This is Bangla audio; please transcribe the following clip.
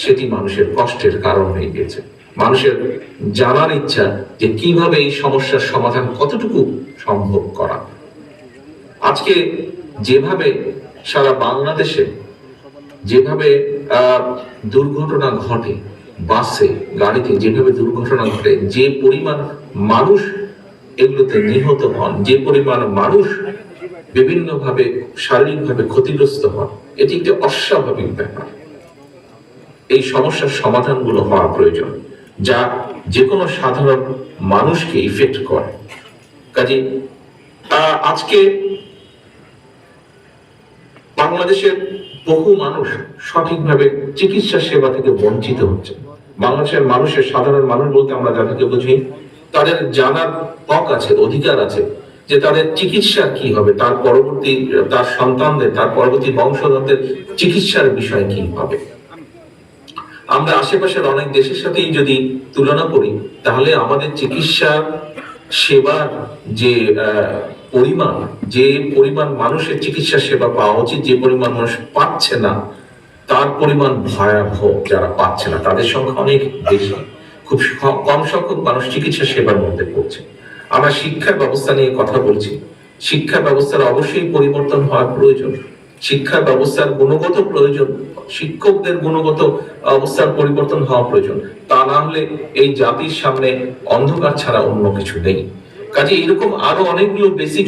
সেটি মানুষের কষ্টের কারণ হয়ে গিয়েছে। মানুষের জানার ইচ্ছা যে কীভাবে এই সমস্যার সমাধান কতটুকু সম্ভব করা। আজকে যেভাবে সারা বাংলাদেশে যেভাবে দুর্ঘটনা ঘটে বাসে, গাড়িতে, যেভাবে দুর্ঘটনা ঘটে, যে পরিমাণ মানুষ এগুলোতে নিহত হন, যে পরিমাণ মানুষ বিভিন্নভাবে শারীরিকভাবে ক্ষতিগ্রস্ত হন, এটি একটি অস্বাভাবিক ব্যাপার। এই সমস্যার সমাধানগুলো হওয়া প্রয়োজন, যা যে কোনো সাধারণ মানুষকে ইফেক্ট করে। কাজে আজকে বাংলাদেশের বহু মানুষ সঠিকভাবে চিকিৎসা সেবা থেকে বঞ্চিত হচ্ছে। বাংলাদেশের মানুষের, সাধারণ মানুষ বলতে আমরা যাদেরকে বুঝি, তাদের জানার হক আছে, অধিকার আছে, যে তাদের চিকিৎসা কি হবে, তার পরবর্তী, তার সন্তানদের, তার পরবর্তী বংশধরদের চিকিৎসার বিষয় কি হবে। আমরা আশেপাশের অনেক দেশের সাথেই যদি তুলনা করি, তাহলে আমাদের চিকিৎসা সেবার যে পরিমাণ যে পরিমাণ মানুষের চিকিৎসা সেবা পাওয়া উচিত, যে পরিমাণ মানুষ পাচ্ছে না, তার পরিমাণ ভয়াবহ যারা পাচ্ছে না। তাদের সংখ্যা অনেক বেশি। খুব কম সংখ্যক মানুষ চিকিৎসা সেবার মধ্যে পড়ছে। আমরা শিক্ষার ব্যবস্থা নিয়ে কথা বলছি। শিক্ষা ব্যবস্থার অবশ্যই পরিবর্তন হওয়ার প্রয়োজন। শিক্ষা ব্যবস্থার গুণগত প্রয়োজন। শিক্ষকদের গুণগত অবস্থার পরিবর্তন হওয়া প্রয়োজন। তা না হলে এই জাতির সামনে অন্ধকার ছাড়া অন্য কিছু নেই। কাজে এরকম আরও অনেকগুলো বেসিক